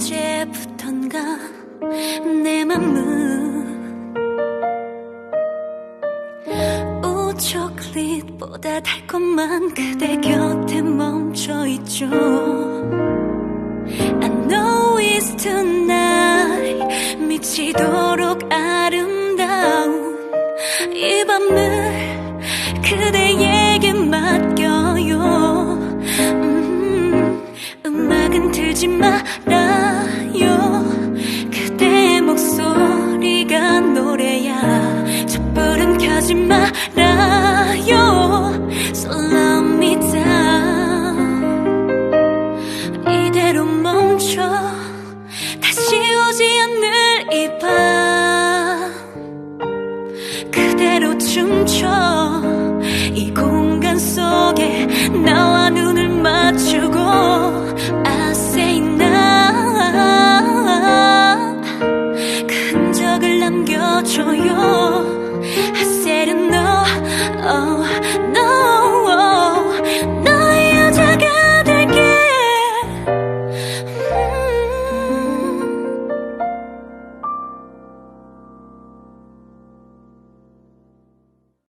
알아 내 맘은 오 초콜릿보다 달콤한 그대 곁에 멈춰있죠. I know it's tonight. 미치도록 아름다운 이 밤을 그대에게 맡겨요. 음, 음악은 틀지 말아 울지 말아요. So love me down 이대로 멈춰. 다시 오지 않을 이 밤. 그대로 춤춰. 이 공간 속에 나와 눈을 맞추고 I say now. 흔적을 남겨